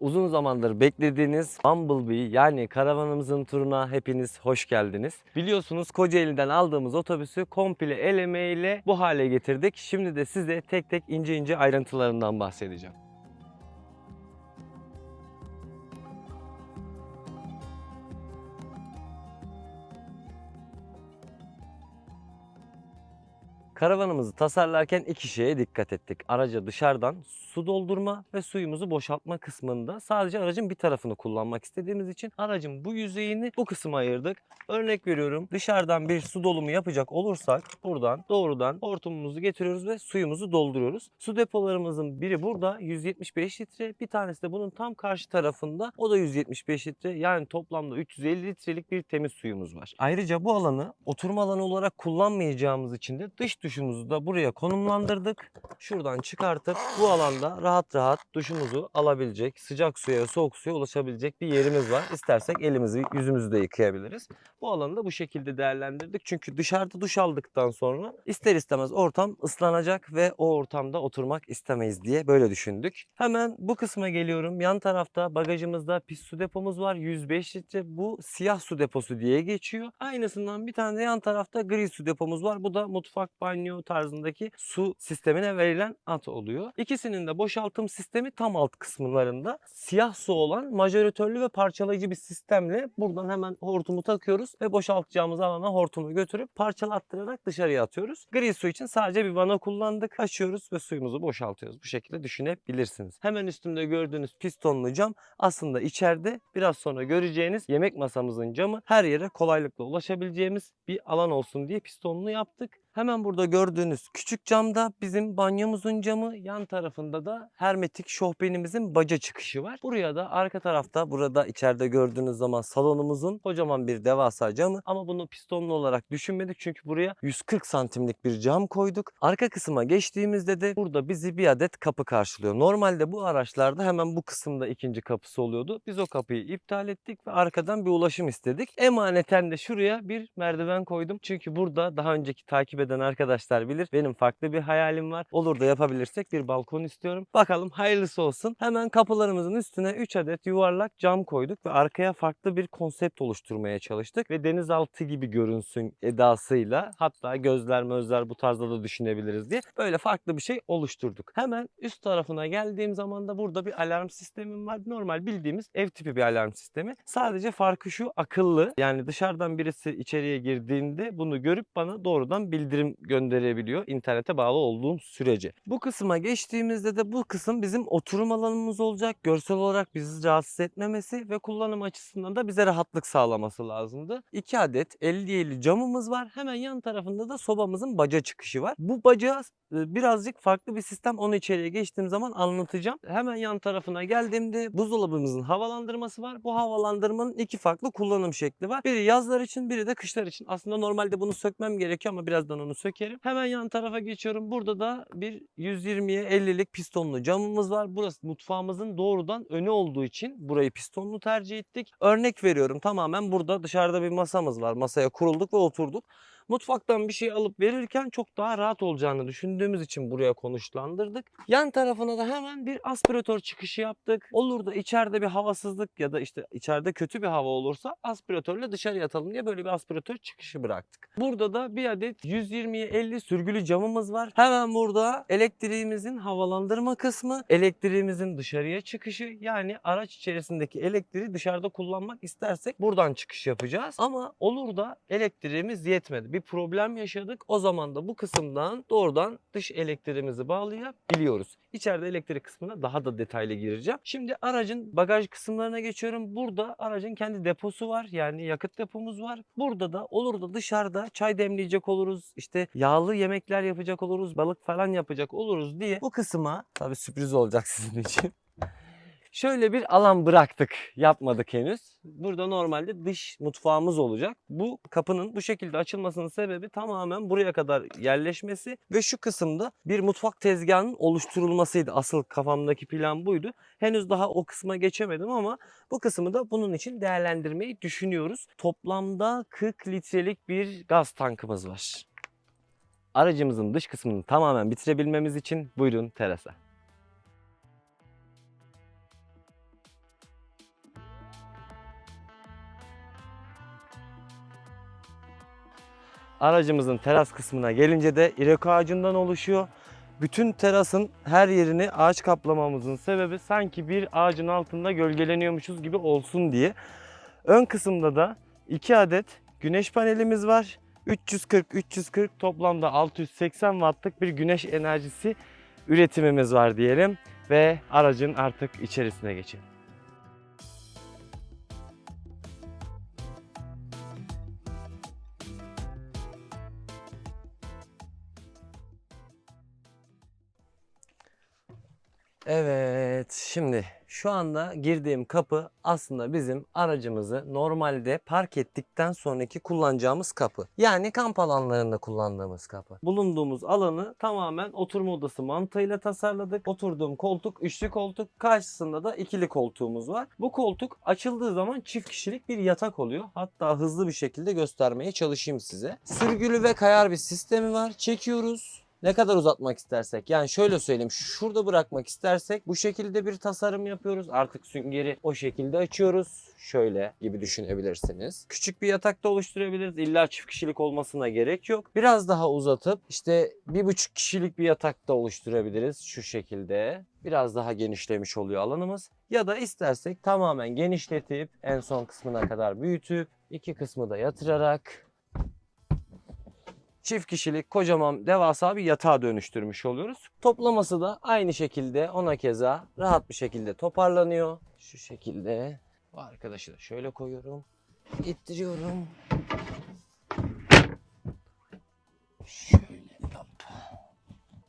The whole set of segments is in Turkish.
Uzun zamandır beklediğiniz Bumblebee yani karavanımızın turuna hepiniz hoş geldiniz. Biliyorsunuz Kocaeli'den aldığımız otobüsü komple el emeğiyle bu hale getirdik. Şimdi de size tek tek ince ince ayrıntılarından bahsedeceğim. Karavanımızı tasarlarken iki şeye dikkat ettik. Araca dışarıdan su doldurma ve suyumuzu boşaltma kısmında sadece aracın bir tarafını kullanmak istediğimiz için aracın bu yüzeyini bu kısma ayırdık. Örnek veriyorum dışarıdan bir su dolumu yapacak olursak buradan doğrudan hortumumuzu getiriyoruz ve suyumuzu dolduruyoruz. Su depolarımızın biri burada 175 litre bir tanesi de bunun tam karşı tarafında o da 175 litre yani toplamda 350 litrelik bir temiz suyumuz var. Ayrıca bu alanı oturma alanı olarak kullanmayacağımız için de dış duşumuzu da buraya konumlandırdık. Şuradan çıkartıp bu alanda rahat rahat duşumuzu alabilecek, sıcak suya soğuk suya ulaşabilecek bir yerimiz var. İstersek elimizi, yüzümüzü de yıkayabiliriz. Bu alanı da bu şekilde değerlendirdik. Çünkü dışarıda duş aldıktan sonra ister istemez ortam ıslanacak ve o ortamda oturmak istemeyiz diye böyle düşündük. Hemen bu kısma geliyorum. Yan tarafta bagajımızda pis su depomuz var. 105 litre. Bu siyah su deposu diye geçiyor. Aynısından bir tane de yan tarafta gri su depomuz var. Bu da mutfak, banyo tarzındaki su sistemine verilen at oluyor. İkisinin de boşaltım sistemi tam alt kısımlarında. Siyah su olan majoratörlü ve parçalayıcı bir sistemle buradan hemen hortumu takıyoruz ve boşaltacağımız alana hortumu götürüp parçalattırarak dışarıya atıyoruz. Gri su için sadece bir vana kullandık. Açıyoruz ve suyumuzu boşaltıyoruz. Bu şekilde düşünebilirsiniz. Hemen üstümde gördüğünüz pistonlu cam aslında içeride biraz sonra göreceğiniz yemek masamızın camı her yere kolaylıkla ulaşabileceğimiz bir alan olsun diye pistonlu yaptık. Hemen burada gördüğünüz küçük camda bizim banyomuzun camı, yan tarafında da hermetik şofbenimizin baca çıkışı var. Buraya da arka tarafta burada içeride gördüğünüz zaman salonumuzun kocaman bir devasa camı ama bunu pistonlu olarak düşünmedik çünkü buraya 140 santimlik bir cam koyduk. Arka kısma geçtiğimizde de burada bizi bir adet kapı karşılıyor. Normalde bu araçlarda hemen bu kısımda ikinci kapısı oluyordu. Biz o kapıyı iptal ettik ve arkadan bir ulaşım istedik. Emaneten de şuraya bir merdiven koydum. Çünkü burada daha önceki takip arkadaşlar bilir. Benim farklı bir hayalim var. Olur da yapabilirsek bir balkon istiyorum. Bakalım hayırlısı olsun. Hemen kapılarımızın üstüne 3 adet yuvarlak cam koyduk ve arkaya farklı bir konsept oluşturmaya çalıştık. Ve denizaltı gibi görünsün edasıyla hatta gözler mözler bu tarzda da düşünebiliriz diye böyle farklı bir şey oluşturduk. Hemen üst tarafına geldiğim zaman da burada bir alarm sistemim var. Normal bildiğimiz ev tipi bir alarm sistemi. Sadece farkı şu akıllı. Yani dışarıdan birisi içeriye girdiğinde bunu görüp bana doğrudan bildirim gönderebiliyor internete bağlı olduğum sürece. Bu kısma geçtiğimizde de bu kısım bizim oturum alanımız olacak. Görsel olarak bizi rahatsız etmemesi ve kullanım açısından da bize rahatlık sağlaması lazımdı. 2 adet 50'li camımız var. Hemen yan tarafında da sobamızın baca çıkışı var. Bu baca e, birazcık farklı bir sistem. Onu içeriye geçtiğim zaman anlatacağım. Hemen yan tarafına geldiğimde buzdolabımızın havalandırması var. Bu havalandırmanın iki farklı kullanım şekli var. Biri yazlar için, biri de kışlar için. Aslında normalde bunu sökmem gerekiyor ama birazdan onu sökerim. Hemen yan tarafa geçiyorum. Burada da bir 120'ye 50'lik pistonlu camımız var. Burası mutfağımızın doğrudan önü olduğu için burayı pistonlu tercih ettik. Örnek veriyorum tamamen burada dışarıda bir masamız var. Masaya kurulduk ve oturduk. Mutfaktan bir şey alıp verirken çok daha rahat olacağını düşündüğümüz için buraya konuşlandırdık. Yan tarafına da hemen bir aspiratör çıkışı yaptık. Olur da içeride bir havasızlık ya da işte içeride kötü bir hava olursa aspiratörle dışarı atalım diye böyle bir aspiratör çıkışı bıraktık. Burada da bir adet 120'ye 50 sürgülü camımız var. Hemen burada elektriğimizin havalandırma kısmı, elektriğimizin dışarıya çıkışı yani araç içerisindeki elektriği dışarıda kullanmak istersek buradan çıkış yapacağız. Ama olur da elektriğimiz yetmedi. Bir problem yaşadık. O zaman da bu kısımdan doğrudan dış elektriğimizi bağlayabiliyoruz. İçeride elektrik kısmına daha da detaylı gireceğim. Şimdi aracın bagaj kısımlarına geçiyorum. Burada aracın kendi deposu var. Yani yakıt depomuz var. Burada da olur da dışarıda çay demleyecek oluruz. işte yağlı yemekler yapacak oluruz. Balık falan yapacak oluruz diye bu kısma tabii sürpriz olacak sizin için. Şöyle bir alan bıraktık. Yapmadık henüz. Burada normalde dış mutfağımız olacak. Bu kapının bu şekilde açılmasının sebebi tamamen buraya kadar yerleşmesi ve şu kısımda bir mutfak tezgahının oluşturulmasıydı. Asıl kafamdaki plan buydu. Henüz daha o kısma geçemedim ama bu kısmı da bunun için değerlendirmeyi düşünüyoruz. Toplamda 40 litrelik bir gaz tankımız var. Aracımızın dış kısmını tamamen bitirebilmemiz için buyurun terasa. Aracımızın teras kısmına gelince de irek ağacından oluşuyor. Bütün terasın her yerini ağaç kaplamamızın sebebi sanki bir ağacın altında gölgeleniyormuşuz gibi olsun diye. Ön kısımda da 2 adet güneş panelimiz var. 340-340 toplamda 680 wattlık bir güneş enerjisi üretimimiz var diyelim ve aracın artık içerisine geçelim. Şimdi şu anda girdiğim kapı aslında bizim aracımızı normalde park ettikten sonraki kullanacağımız kapı. Yani kamp alanlarında kullandığımız kapı. Bulunduğumuz alanı tamamen oturma odası mantığıyla tasarladık. Oturduğum koltuk üçlü koltuk, karşısında da ikili koltuğumuz var. Bu koltuk açıldığı zaman çift kişilik bir yatak oluyor. Hatta hızlı bir şekilde göstermeye çalışayım size. Sürgülü ve kayar bir sistemi var. Çekiyoruz. Ne kadar uzatmak istersek yani şöyle söyleyeyim şurada bırakmak istersek bu şekilde bir tasarım yapıyoruz. Artık süngeri o şekilde açıyoruz. Şöyle gibi düşünebilirsiniz. Küçük bir yatak da oluşturabiliriz. İlla çift kişilik olmasına gerek yok. Biraz daha uzatıp işte bir buçuk kişilik bir yatak da oluşturabiliriz şu şekilde. Biraz daha genişlemiş oluyor alanımız. Ya da istersek tamamen genişletip en son kısmına kadar büyütüp iki kısmı da yatırarak çift kişilik kocaman devasa bir yatağa dönüştürmüş oluyoruz. Toplaması da aynı şekilde ona keza rahat bir şekilde toparlanıyor. Şu şekilde. Bu arkadaşı da şöyle koyuyorum. İttiriyorum. Şöyle.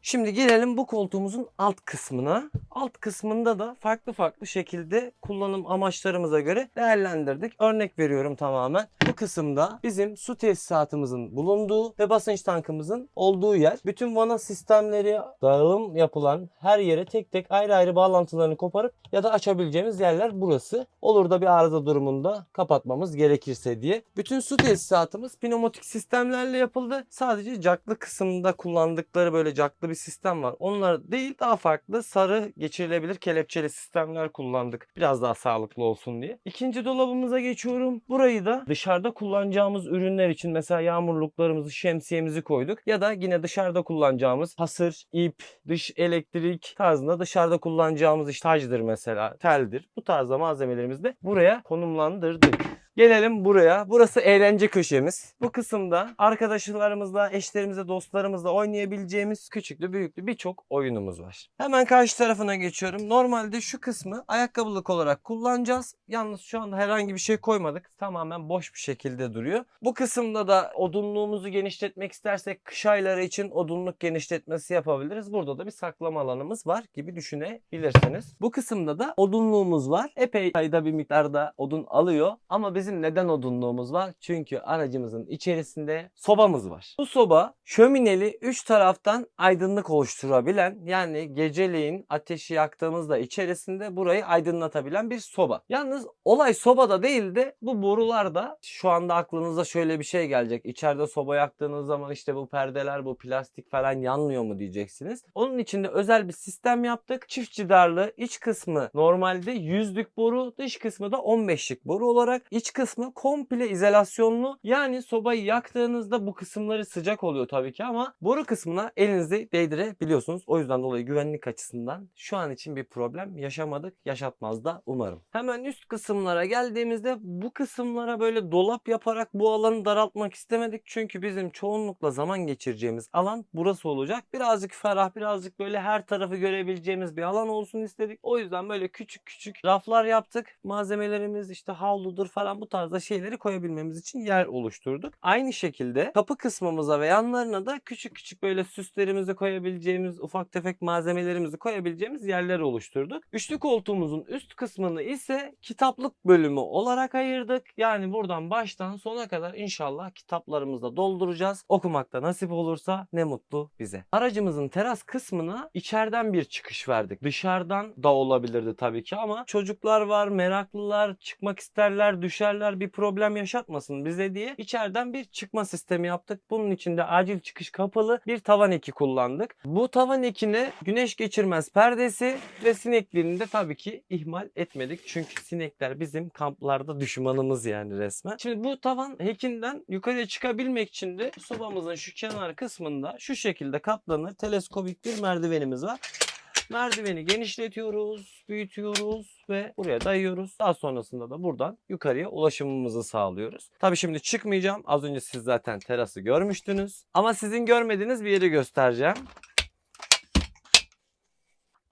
Şimdi gelelim bu koltuğumuzun alt kısmına. Alt kısmında da farklı farklı şekilde kullanım amaçlarımıza göre değerlendirdik. Örnek veriyorum tamamen. Bu kısımda bizim su tesisatımızın bulunduğu ve basınç tankımızın olduğu yer. Bütün vana sistemleri dağılım yapılan her yere tek tek ayrı ayrı bağlantılarını koparıp ya da açabileceğimiz yerler burası. Olur da bir arıza durumunda kapatmamız gerekirse diye. Bütün su tesisatımız pneumatik sistemlerle yapıldı. Sadece caklı kısımda kullandıkları böyle caklı bir sistem var. Onlar değil daha farklı sarı geçirilebilir kelepçeli sistemler kullandık. Biraz daha sağlıklı olsun diye. İkinci dolabımıza geçiyorum. Burayı da dışarıda kullanacağımız ürünler için mesela yağmurluklarımızı, şemsiyemizi koyduk. Ya da yine dışarıda kullanacağımız hasır, ip, dış elektrik tarzında dışarıda kullanacağımız işte mesela, teldir. Bu tarzda malzemelerimizi de buraya konumlandırdık. Gelelim buraya. Burası eğlence köşemiz. Bu kısımda arkadaşlarımızla, eşlerimizle, dostlarımızla oynayabileceğimiz küçüklü büyüklü birçok oyunumuz var. Hemen karşı tarafına geçiyorum. Normalde şu kısmı ayakkabılık olarak kullanacağız. Yalnız şu anda herhangi bir şey koymadık. Tamamen boş bir şekilde duruyor. Bu kısımda da odunluğumuzu genişletmek istersek kış ayları için odunluk genişletmesi yapabiliriz. Burada da bir saklama alanımız var gibi düşünebilirsiniz. Bu kısımda da odunluğumuz var. Epey sayıda bir miktarda odun alıyor. Ama bizim neden odunluğumuz var? Çünkü aracımızın içerisinde sobamız var. Bu soba şömineli 3 taraftan aydınlık oluşturabilen yani geceleyin ateşi yaktığımızda içerisinde burayı aydınlatabilen bir soba. Yalnız olay sobada değil de bu borularda şu anda aklınıza şöyle bir şey gelecek. İçeride soba yaktığınız zaman işte bu perdeler bu plastik falan yanmıyor mu diyeceksiniz. Onun için de özel bir sistem yaptık. Çift cidarlı iç kısmı normalde 100'lük boru dış kısmı da 15'lik boru olarak iç kısmı komple izolasyonlu. Yani sobayı yaktığınızda bu kısımları sıcak oluyor tabii ki ama boru kısmına elinizi değdirebiliyorsunuz. O yüzden dolayı güvenlik açısından şu an için bir problem yaşamadık. Yaşatmaz da umarım. Hemen üst kısımlara geldiğimizde bu kısımlara böyle dolap yaparak bu alanı daraltmak istemedik. Çünkü bizim çoğunlukla zaman geçireceğimiz alan burası olacak. Birazcık ferah, birazcık böyle her tarafı görebileceğimiz bir alan olsun istedik. O yüzden böyle küçük küçük raflar yaptık. Malzemelerimiz işte havludur falan bu tarzda şeyleri koyabilmemiz için yer oluşturduk. Aynı şekilde kapı kısmımıza ve yanlarına da küçük küçük böyle süslerimizi koyabileceğimiz, ufak tefek malzemelerimizi koyabileceğimiz yerler oluşturduk. Üçlü koltuğumuzun üst kısmını ise kitaplık bölümü olarak ayırdık. Yani buradan baştan sona kadar inşallah kitaplarımızla dolduracağız. Okumakta nasip olursa ne mutlu bize. Aracımızın teras kısmına içeriden bir çıkış verdik. Dışarıdan da olabilirdi tabii ki ama çocuklar var, meraklılar, çıkmak isterler, düşer düşerler bir problem yaşatmasın bize diye içeriden bir çıkma sistemi yaptık. Bunun için de acil çıkış kapalı bir tavan eki kullandık. Bu tavan ekine güneş geçirmez perdesi ve sinekliğini de tabii ki ihmal etmedik. Çünkü sinekler bizim kamplarda düşmanımız yani resmen. Şimdi bu tavan hekinden yukarıya çıkabilmek için de sobamızın şu kenar kısmında şu şekilde katlanır teleskopik bir merdivenimiz var. Merdiveni genişletiyoruz, büyütüyoruz ve buraya dayıyoruz. Daha sonrasında da buradan yukarıya ulaşımımızı sağlıyoruz. Tabii şimdi çıkmayacağım. Az önce siz zaten terası görmüştünüz. Ama sizin görmediğiniz bir yeri göstereceğim.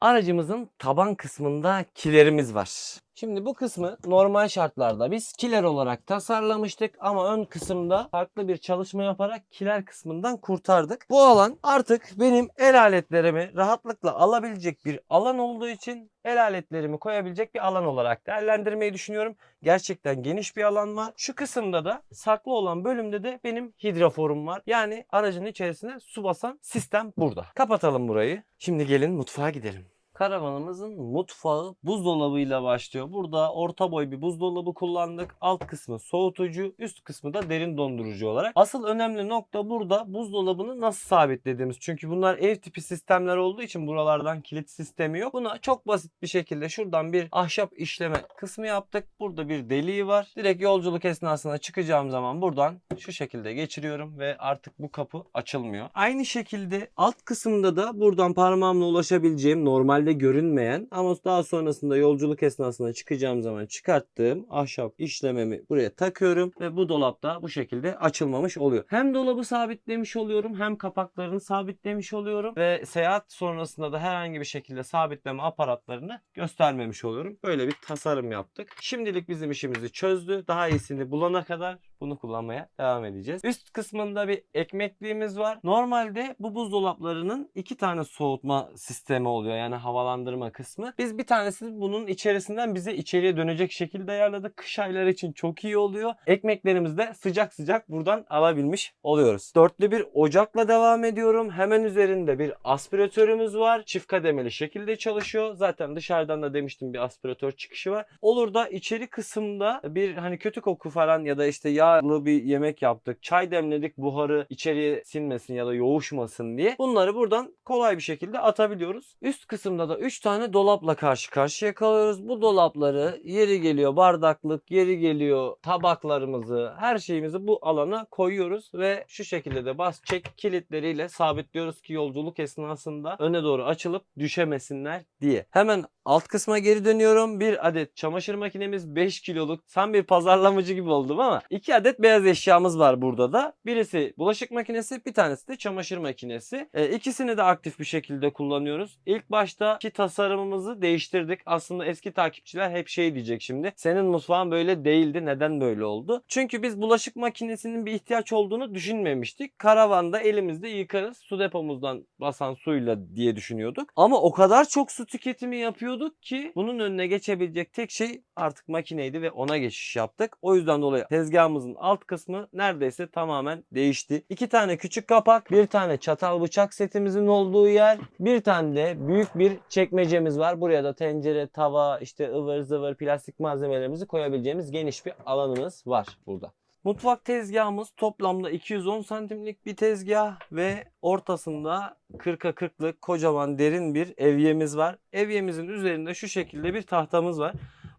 Aracımızın taban kısmında kilerimiz var. Şimdi bu kısmı normal şartlarda biz kiler olarak tasarlamıştık ama ön kısımda farklı bir çalışma yaparak kiler kısmından kurtardık. Bu alan artık benim el aletlerimi rahatlıkla alabilecek bir alan olduğu için el aletlerimi koyabilecek bir alan olarak değerlendirmeyi düşünüyorum. Gerçekten geniş bir alan var. Şu kısımda da saklı olan bölümde de benim hidroforum var. Yani aracın içerisine su basan sistem burada. Kapatalım burayı. Şimdi gelin mutfağa gidelim. Karavanımızın mutfağı buzdolabıyla başlıyor. Burada orta boy bir buzdolabı kullandık. Alt kısmı soğutucu, üst kısmı da derin dondurucu olarak. Asıl önemli nokta burada buzdolabını nasıl sabitlediğimiz. Çünkü bunlar ev tipi sistemler olduğu için buralardan kilit sistemi yok. Buna çok basit bir şekilde şuradan bir ahşap işleme kısmı yaptık. Burada bir deliği var. Direkt yolculuk esnasında çıkacağım zaman buradan şu şekilde geçiriyorum ve artık bu kapı açılmıyor. Aynı şekilde alt kısımda da buradan parmağımla ulaşabileceğim normalde görünmeyen ama daha sonrasında yolculuk esnasında çıkacağım zaman çıkarttığım ahşap işlememi buraya takıyorum ve bu dolapta bu şekilde açılmamış oluyor. Hem dolabı sabitlemiş oluyorum hem kapaklarını sabitlemiş oluyorum ve seyahat sonrasında da herhangi bir şekilde sabitleme aparatlarını göstermemiş oluyorum. Böyle bir tasarım yaptık. Şimdilik bizim işimizi çözdü. Daha iyisini bulana kadar bunu kullanmaya devam edeceğiz. Üst kısmında bir ekmekliğimiz var. Normalde bu buzdolaplarının iki tane soğutma sistemi oluyor. Yani havalandırma kısmı. Biz bir tanesi bunun içerisinden bize içeriye dönecek şekilde ayarladık. Kış ayları için çok iyi oluyor. Ekmeklerimizi de sıcak sıcak buradan alabilmiş oluyoruz. Dörtlü bir ocakla devam ediyorum. Hemen üzerinde bir aspiratörümüz var. Çift kademeli şekilde çalışıyor. Zaten dışarıdan da demiştim bir aspiratör çıkışı var. Olur da içeri kısımda bir hani kötü koku falan ya da işte yağlı bir yemek yaptık. Çay demledik buharı içeriye sinmesin ya da yoğuşmasın diye. Bunları buradan kolay bir şekilde atabiliyoruz. Üst kısımda da 3 tane dolapla karşı karşıya kalıyoruz. Bu dolapları yeri geliyor bardaklık, yeri geliyor tabaklarımızı, her şeyimizi bu alana koyuyoruz ve şu şekilde de bas çek kilitleriyle sabitliyoruz ki yolculuk esnasında öne doğru açılıp düşemesinler diye. Hemen alt kısma geri dönüyorum. Bir adet çamaşır makinemiz 5 kiloluk. Tam bir pazarlamacı gibi oldum ama iki adet beyaz eşyamız var burada da. Birisi bulaşık makinesi, bir tanesi de çamaşır makinesi. E, ikisini de aktif bir şekilde kullanıyoruz. İlk başta ki tasarımımızı değiştirdik. Aslında eski takipçiler hep şey diyecek şimdi. Senin mutfağın böyle değildi. Neden böyle oldu? Çünkü biz bulaşık makinesinin bir ihtiyaç olduğunu düşünmemiştik. Karavanda elimizde yıkarız. Su depomuzdan basan suyla diye düşünüyorduk. Ama o kadar çok su tüketimi yapıyorduk ki bunun önüne geçebilecek tek şey artık makineydi ve ona geçiş yaptık. O yüzden dolayı tezgahımızın alt kısmı neredeyse tamamen değişti. İki tane küçük kapak, bir tane çatal bıçak setimizin olduğu yer, bir tane de büyük bir çekmecemiz var. Buraya da tencere, tava, işte ıvır zıvır plastik malzemelerimizi koyabileceğimiz geniş bir alanımız var burada. Mutfak tezgahımız toplamda 210 santimlik bir tezgah ve ortasında 40'a 40'lık kocaman derin bir evyemiz var. Evyemizin üzerinde şu şekilde bir tahtamız var.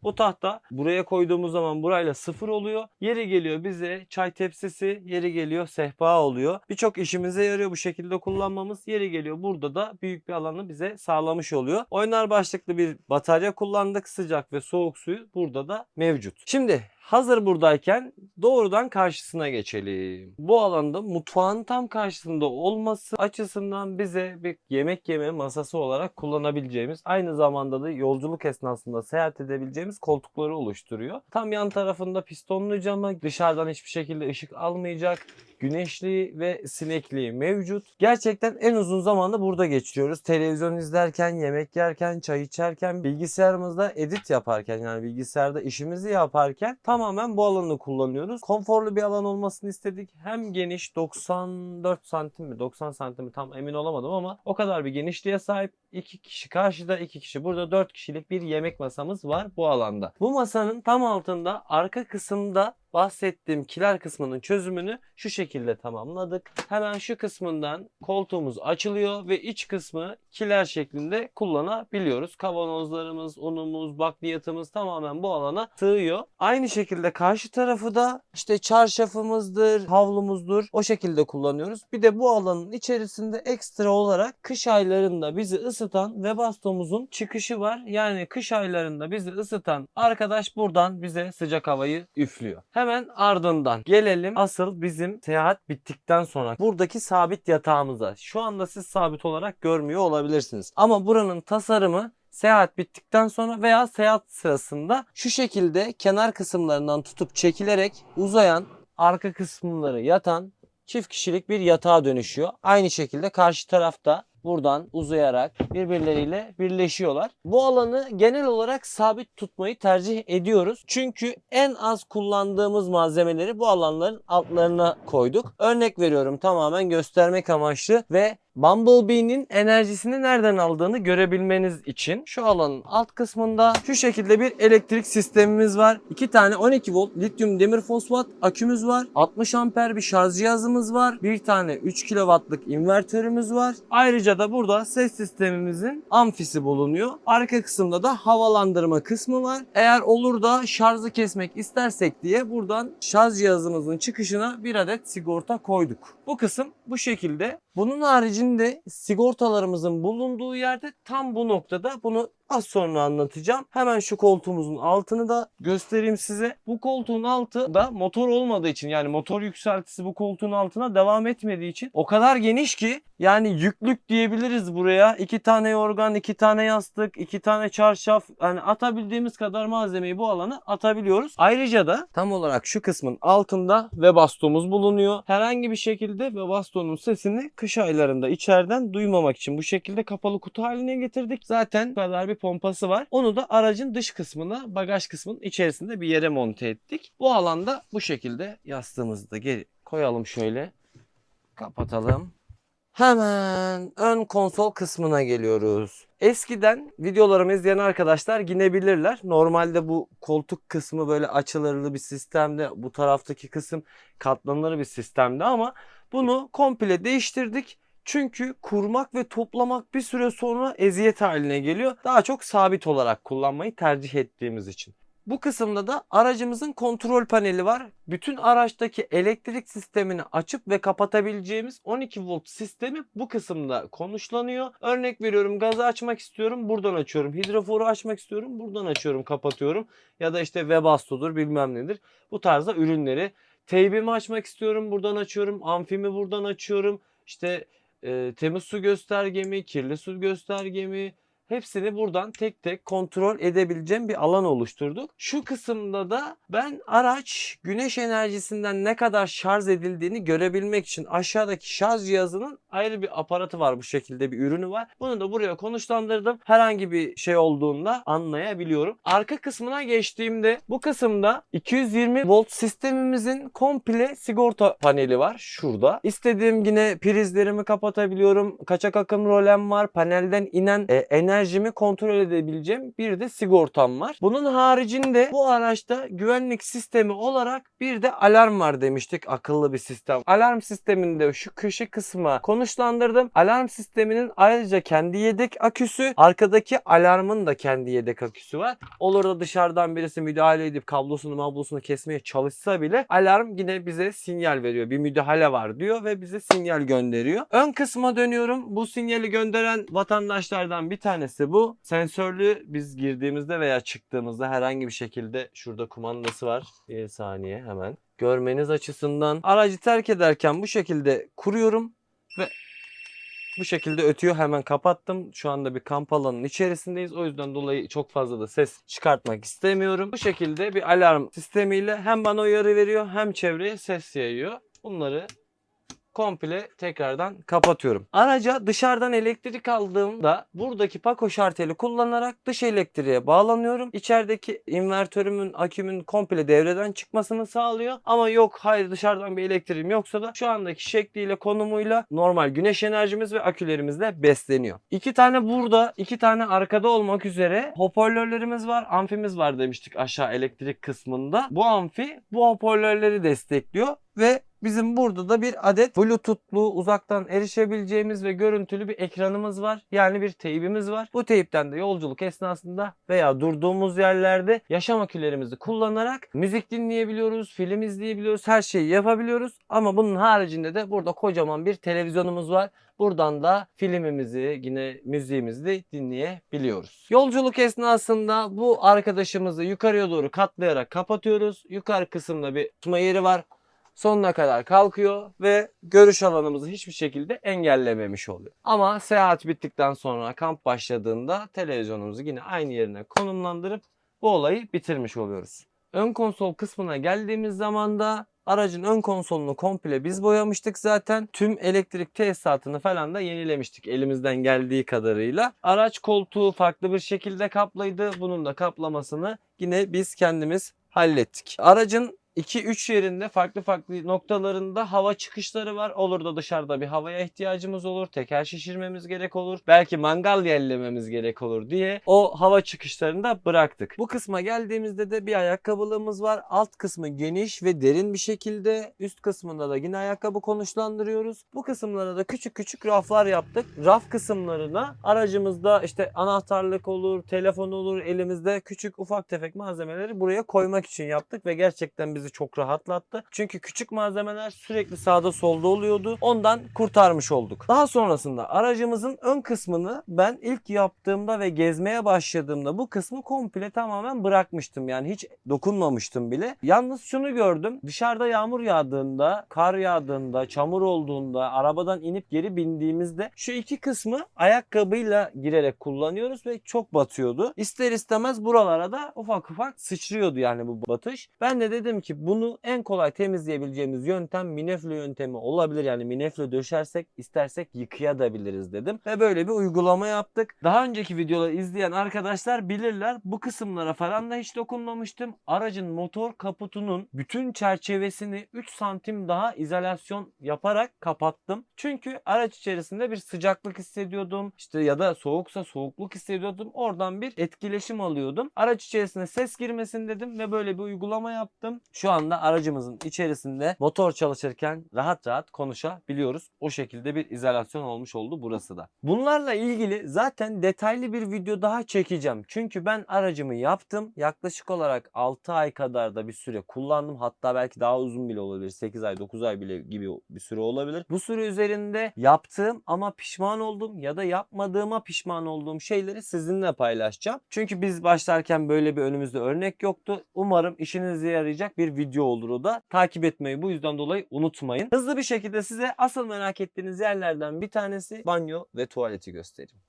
O tahta buraya koyduğumuz zaman burayla sıfır oluyor. Yeri geliyor bize çay tepsisi, yeri geliyor sehpa oluyor. Birçok işimize yarıyor bu şekilde kullanmamız. Yeri geliyor burada da büyük bir alanı bize sağlamış oluyor. Oynar başlıklı bir batarya kullandık. Sıcak ve soğuk suyu burada da mevcut. Şimdi Hazır buradayken doğrudan karşısına geçelim. Bu alanda mutfağın tam karşısında olması açısından bize bir yemek yeme masası olarak kullanabileceğimiz aynı zamanda da yolculuk esnasında seyahat edebileceğimiz koltukları oluşturuyor. Tam yan tarafında pistonlu camı dışarıdan hiçbir şekilde ışık almayacak güneşli ve sinekli mevcut. Gerçekten en uzun zamanda burada geçiriyoruz. Televizyon izlerken, yemek yerken, çay içerken, bilgisayarımızda edit yaparken yani bilgisayarda işimizi yaparken tam tamamen bu alanı kullanıyoruz. Konforlu bir alan olmasını istedik. Hem geniş 94 santim mi 90 santim mi tam emin olamadım ama o kadar bir genişliğe sahip. iki kişi karşıda iki kişi burada 4 kişilik bir yemek masamız var bu alanda. Bu masanın tam altında arka kısımda bahsettiğim kiler kısmının çözümünü şu şekilde tamamladık. Hemen şu kısmından koltuğumuz açılıyor ve iç kısmı kiler şeklinde kullanabiliyoruz. Kavanozlarımız, unumuz, bakliyatımız tamamen bu alana sığıyor. Aynı şekilde karşı tarafı da işte çarşafımızdır, havlumuzdur o şekilde kullanıyoruz. Bir de bu alanın içerisinde ekstra olarak kış aylarında bizi ısıtan Webasto'muzun çıkışı var. Yani kış aylarında bizi ısıtan arkadaş buradan bize sıcak havayı üflüyor. Hemen ardından gelelim asıl bizim seyahat bittikten sonra buradaki sabit yatağımıza. Şu anda siz sabit olarak görmüyor olabilirsiniz. Ama buranın tasarımı seyahat bittikten sonra veya seyahat sırasında şu şekilde kenar kısımlarından tutup çekilerek uzayan arka kısımları yatan çift kişilik bir yatağa dönüşüyor. Aynı şekilde karşı tarafta buradan uzayarak birbirleriyle birleşiyorlar. Bu alanı genel olarak sabit tutmayı tercih ediyoruz. Çünkü en az kullandığımız malzemeleri bu alanların altlarına koyduk. Örnek veriyorum tamamen göstermek amaçlı ve Bumblebee'nin enerjisini nereden aldığını görebilmeniz için şu alanın alt kısmında şu şekilde bir elektrik sistemimiz var. İki tane 12 volt lityum demir fosfat akümüz var. 60 amper bir şarj cihazımız var. Bir tane 3 kW'lık invertörümüz var. Ayrıca da burada ses sistemimizin amfisi bulunuyor. Arka kısımda da havalandırma kısmı var. Eğer olur da şarjı kesmek istersek diye buradan şarj cihazımızın çıkışına bir adet sigorta koyduk. Bu kısım bu şekilde. Bunun haricinde sigortalarımızın bulunduğu yerde tam bu noktada bunu az sonra anlatacağım. Hemen şu koltuğumuzun altını da göstereyim size. Bu koltuğun altı da motor olmadığı için yani motor yükseltisi bu koltuğun altına devam etmediği için o kadar geniş ki yani yüklük diyebiliriz buraya. İki tane yorgan, iki tane yastık, iki tane çarşaf yani atabildiğimiz kadar malzemeyi bu alana atabiliyoruz. Ayrıca da tam olarak şu kısmın altında Webasto'muz bulunuyor. Herhangi bir şekilde Webasto'nun sesini kış aylarında içeriden duymamak için bu şekilde kapalı kutu haline getirdik. Zaten bu kadar bir pompası var. Onu da aracın dış kısmına, bagaj kısmının içerisinde bir yere monte ettik. Bu alanda bu şekilde yastığımızı da geri koyalım şöyle. Kapatalım. Hemen ön konsol kısmına geliyoruz. Eskiden videolarımı izleyen arkadaşlar yine bilirler. Normalde bu koltuk kısmı böyle açılırlı bir sistemde. Bu taraftaki kısım katlanır bir sistemde ama bunu komple değiştirdik. Çünkü kurmak ve toplamak bir süre sonra eziyet haline geliyor. Daha çok sabit olarak kullanmayı tercih ettiğimiz için. Bu kısımda da aracımızın kontrol paneli var. Bütün araçtaki elektrik sistemini açıp ve kapatabileceğimiz 12 volt sistemi bu kısımda konuşlanıyor. Örnek veriyorum gazı açmak istiyorum buradan açıyorum. Hidroforu açmak istiyorum buradan açıyorum kapatıyorum. Ya da işte Webasto'dur bilmem nedir. Bu tarzda ürünleri. Teybimi açmak istiyorum buradan açıyorum. Amfimi buradan açıyorum. İşte e, temiz su göstergemi, kirli su göstergemi, Hepsini buradan tek tek kontrol edebileceğim bir alan oluşturduk. Şu kısımda da ben araç güneş enerjisinden ne kadar şarj edildiğini görebilmek için aşağıdaki şarj cihazının ayrı bir aparatı var bu şekilde bir ürünü var. Bunu da buraya konuşlandırdım. Herhangi bir şey olduğunda anlayabiliyorum. Arka kısmına geçtiğimde bu kısımda 220 volt sistemimizin komple sigorta paneli var şurada. İstediğim yine prizlerimi kapatabiliyorum. Kaçak akım rolem var. Panelden inen e, enerjimi kontrol edebileceğim bir de sigortam var. Bunun haricinde bu araçta güvenlik sistemi olarak bir de alarm var demiştik. Akıllı bir sistem. Alarm sisteminde şu köşe kısma konuşlandırdım. Alarm sisteminin ayrıca kendi yedek aküsü, arkadaki alarmın da kendi yedek aküsü var. Olur da dışarıdan birisi müdahale edip kablosunu mablosunu kesmeye çalışsa bile alarm yine bize sinyal veriyor. Bir müdahale var diyor ve bize sinyal gönderiyor. Ön kısma dönüyorum. Bu sinyali gönderen vatandaşlardan bir tanesi bu. Sensörlü biz girdiğimizde veya çıktığımızda herhangi bir şekilde şurada kumandası var. Bir saniye hemen. Görmeniz açısından aracı terk ederken bu şekilde kuruyorum ve bu şekilde ötüyor. Hemen kapattım. Şu anda bir kamp alanının içerisindeyiz. O yüzden dolayı çok fazla da ses çıkartmak istemiyorum. Bu şekilde bir alarm sistemiyle hem bana uyarı veriyor hem çevreye ses yayıyor. Bunları komple tekrardan kapatıyorum. Araca dışarıdan elektrik aldığımda buradaki Paco şarteli kullanarak dış elektriğe bağlanıyorum. İçerideki invertörümün, akümün komple devreden çıkmasını sağlıyor. Ama yok hayır dışarıdan bir elektriğim yoksa da şu andaki şekliyle konumuyla normal güneş enerjimiz ve akülerimizle besleniyor. İki tane burada, iki tane arkada olmak üzere hoparlörlerimiz var, amfimiz var demiştik aşağı elektrik kısmında. Bu amfi bu hoparlörleri destekliyor ve Bizim burada da bir adet bluetoothlu uzaktan erişebileceğimiz ve görüntülü bir ekranımız var. Yani bir teybimiz var. Bu teypten de yolculuk esnasında veya durduğumuz yerlerde yaşam akülerimizi kullanarak müzik dinleyebiliyoruz, film izleyebiliyoruz, her şeyi yapabiliyoruz. Ama bunun haricinde de burada kocaman bir televizyonumuz var. Buradan da filmimizi yine müziğimizi de dinleyebiliyoruz. Yolculuk esnasında bu arkadaşımızı yukarıya doğru katlayarak kapatıyoruz. Yukarı kısımda bir tutma yeri var sonuna kadar kalkıyor ve görüş alanımızı hiçbir şekilde engellememiş oluyor. Ama seyahat bittikten sonra kamp başladığında televizyonumuzu yine aynı yerine konumlandırıp bu olayı bitirmiş oluyoruz. Ön konsol kısmına geldiğimiz zaman da aracın ön konsolunu komple biz boyamıştık zaten. Tüm elektrik tesisatını falan da yenilemiştik elimizden geldiği kadarıyla. Araç koltuğu farklı bir şekilde kaplıydı. Bunun da kaplamasını yine biz kendimiz hallettik. Aracın 2-3 yerinde farklı farklı noktalarında hava çıkışları var. Olur da dışarıda bir havaya ihtiyacımız olur. Teker şişirmemiz gerek olur. Belki mangal yerlememiz gerek olur diye o hava çıkışlarını da bıraktık. Bu kısma geldiğimizde de bir ayakkabılığımız var. Alt kısmı geniş ve derin bir şekilde. Üst kısmında da yine ayakkabı konuşlandırıyoruz. Bu kısımlara da küçük küçük raflar yaptık. Raf kısımlarına aracımızda işte anahtarlık olur, telefon olur, elimizde küçük ufak tefek malzemeleri buraya koymak için yaptık ve gerçekten bizi çok rahatlattı. Çünkü küçük malzemeler sürekli sağda solda oluyordu. Ondan kurtarmış olduk. Daha sonrasında aracımızın ön kısmını ben ilk yaptığımda ve gezmeye başladığımda bu kısmı komple tamamen bırakmıştım. Yani hiç dokunmamıştım bile. Yalnız şunu gördüm. Dışarıda yağmur yağdığında, kar yağdığında, çamur olduğunda, arabadan inip geri bindiğimizde şu iki kısmı ayakkabıyla girerek kullanıyoruz ve çok batıyordu. İster istemez buralara da ufak ufak sıçrıyordu yani bu batış. Ben de dedim ki bunu en kolay temizleyebileceğimiz yöntem mineflo yöntemi olabilir. Yani mineflo döşersek istersek yıkayabiliriz dedim. Ve böyle bir uygulama yaptık. Daha önceki videoları izleyen arkadaşlar bilirler. Bu kısımlara falan da hiç dokunmamıştım. Aracın motor kaputunun bütün çerçevesini 3 santim daha izolasyon yaparak kapattım. Çünkü araç içerisinde bir sıcaklık hissediyordum. İşte ya da soğuksa soğukluk hissediyordum. Oradan bir etkileşim alıyordum. Araç içerisine ses girmesin dedim ve böyle bir uygulama yaptım. Şu anda aracımızın içerisinde motor çalışırken rahat rahat konuşabiliyoruz. O şekilde bir izolasyon olmuş oldu burası da. Bunlarla ilgili zaten detaylı bir video daha çekeceğim. Çünkü ben aracımı yaptım. Yaklaşık olarak 6 ay kadar da bir süre kullandım. Hatta belki daha uzun bile olabilir. 8 ay 9 ay bile gibi bir süre olabilir. Bu süre üzerinde yaptığım ama pişman oldum ya da yapmadığıma pişman olduğum şeyleri sizinle paylaşacağım. Çünkü biz başlarken böyle bir önümüzde örnek yoktu. Umarım işinize yarayacak bir video olur o da. Takip etmeyi bu yüzden dolayı unutmayın. Hızlı bir şekilde size asıl merak ettiğiniz yerlerden bir tanesi banyo ve tuvaleti göstereyim.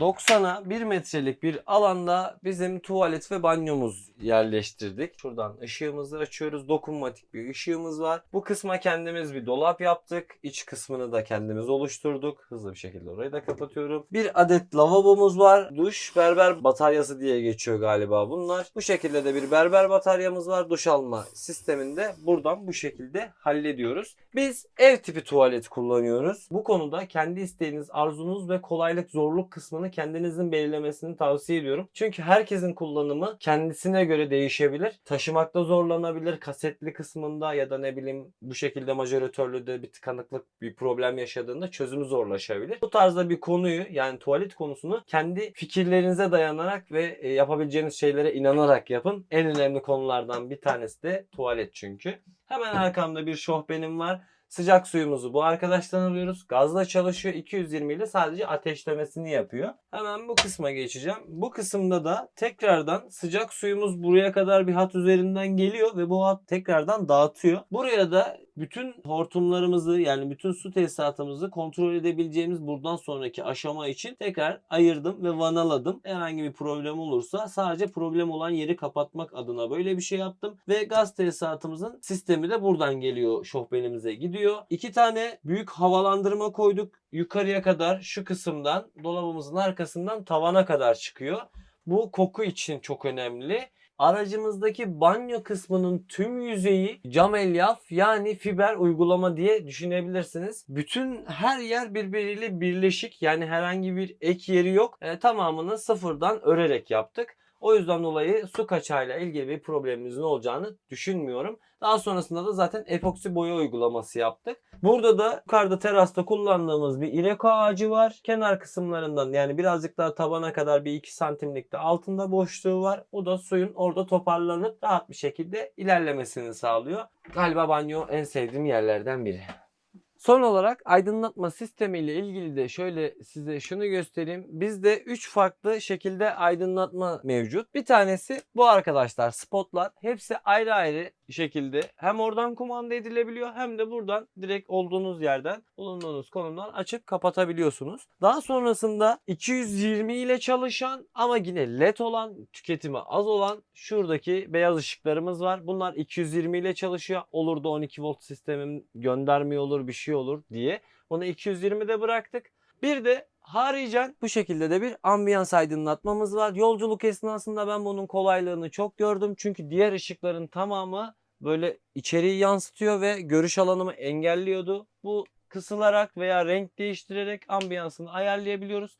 90'a 1 metrelik bir alanda bizim tuvalet ve banyomuz yerleştirdik. Şuradan ışığımızı açıyoruz. Dokunmatik bir ışığımız var. Bu kısma kendimiz bir dolap yaptık. İç kısmını da kendimiz oluşturduk. Hızlı bir şekilde orayı da kapatıyorum. Bir adet lavabomuz var. Duş, berber bataryası diye geçiyor galiba bunlar. Bu şekilde de bir berber bataryamız var. Duş alma sisteminde buradan bu şekilde hallediyoruz. Biz ev tipi tuvalet kullanıyoruz. Bu konuda kendi isteğiniz, arzunuz ve kolaylık, zorluk kısmını kendinizin belirlemesini tavsiye ediyorum. Çünkü herkesin kullanımı kendisine göre değişebilir. Taşımakta zorlanabilir. Kasetli kısmında ya da ne bileyim bu şekilde majoratörlüde bir tıkanıklık bir problem yaşadığında çözümü zorlaşabilir. Bu tarzda bir konuyu yani tuvalet konusunu kendi fikirlerinize dayanarak ve e, yapabileceğiniz şeylere inanarak yapın. En önemli konulardan bir tanesi de tuvalet çünkü. Hemen arkamda bir şohbenim var. Sıcak suyumuzu bu arkadaştan alıyoruz. Gazla çalışıyor. 220 ile sadece ateşlemesini yapıyor. Hemen bu kısma geçeceğim. Bu kısımda da tekrardan sıcak suyumuz buraya kadar bir hat üzerinden geliyor ve bu hat tekrardan dağıtıyor. Buraya da bütün hortumlarımızı yani bütün su tesisatımızı kontrol edebileceğimiz buradan sonraki aşama için tekrar ayırdım ve vanaladım. Herhangi bir problem olursa sadece problem olan yeri kapatmak adına böyle bir şey yaptım ve gaz tesisatımızın sistemi de buradan geliyor şofbenimize gidiyor. İki tane büyük havalandırma koyduk. Yukarıya kadar şu kısımdan dolabımızın arkasından tavana kadar çıkıyor. Bu koku için çok önemli. Aracımızdaki banyo kısmının tüm yüzeyi cam elyaf yani fiber uygulama diye düşünebilirsiniz. Bütün her yer birbiriyle birleşik yani herhangi bir ek yeri yok. E, tamamını sıfırdan örerek yaptık. O yüzden dolayı su kaçağıyla ilgili bir problemimizin olacağını düşünmüyorum. Daha sonrasında da zaten epoksi boya uygulaması yaptık. Burada da yukarıda terasta kullandığımız bir ireko ağacı var. Kenar kısımlarından yani birazcık daha tabana kadar bir 2 santimlikte altında boşluğu var. O da suyun orada toparlanıp rahat bir şekilde ilerlemesini sağlıyor. Galiba banyo en sevdiğim yerlerden biri. Son olarak aydınlatma sistemi ile ilgili de şöyle size şunu göstereyim. Bizde 3 farklı şekilde aydınlatma mevcut. Bir tanesi bu arkadaşlar spotlar. Hepsi ayrı ayrı şekilde hem oradan kumanda edilebiliyor hem de buradan direkt olduğunuz yerden bulunduğunuz konumdan açıp kapatabiliyorsunuz. Daha sonrasında 220 ile çalışan ama yine led olan tüketimi az olan şuradaki beyaz ışıklarımız var. Bunlar 220 ile çalışıyor. Olur da 12 volt sistemim göndermiyor olur bir şey olur diye. Bunu 220'de bıraktık. Bir de haricen bu şekilde de bir ambiyans aydınlatmamız var. Yolculuk esnasında ben bunun kolaylığını çok gördüm. Çünkü diğer ışıkların tamamı böyle içeriği yansıtıyor ve görüş alanımı engelliyordu. Bu kısılarak veya renk değiştirerek ambiyansını ayarlayabiliyoruz.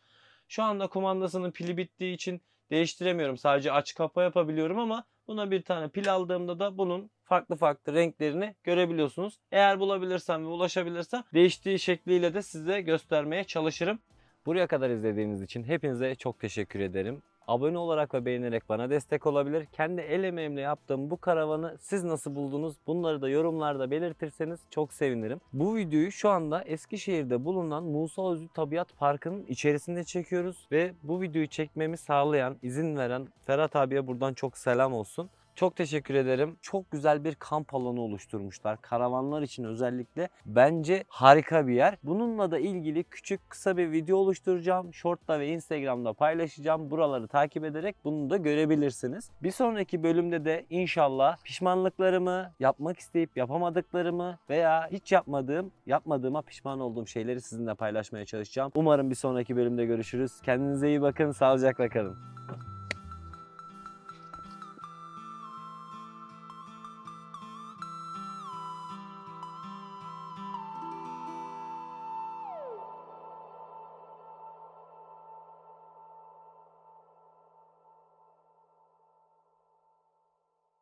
Şu anda kumandasının pili bittiği için değiştiremiyorum. Sadece aç kapa yapabiliyorum ama buna bir tane pil aldığımda da bunun farklı farklı renklerini görebiliyorsunuz. Eğer bulabilirsem ve ulaşabilirsem değiştiği şekliyle de size göstermeye çalışırım. Buraya kadar izlediğiniz için hepinize çok teşekkür ederim. Abone olarak ve beğenerek bana destek olabilir. Kendi el emeğimle yaptığım bu karavanı siz nasıl buldunuz? Bunları da yorumlarda belirtirseniz çok sevinirim. Bu videoyu şu anda Eskişehir'de bulunan Musa Özlü Tabiat Parkı'nın içerisinde çekiyoruz. Ve bu videoyu çekmemi sağlayan, izin veren Ferhat abiye buradan çok selam olsun. Çok teşekkür ederim. Çok güzel bir kamp alanı oluşturmuşlar. Karavanlar için özellikle. Bence harika bir yer. Bununla da ilgili küçük kısa bir video oluşturacağım. Short'ta ve Instagram'da paylaşacağım. Buraları takip ederek bunu da görebilirsiniz. Bir sonraki bölümde de inşallah pişmanlıklarımı, yapmak isteyip yapamadıklarımı veya hiç yapmadığım, yapmadığıma pişman olduğum şeyleri sizinle paylaşmaya çalışacağım. Umarım bir sonraki bölümde görüşürüz. Kendinize iyi bakın. Sağlıcakla kalın.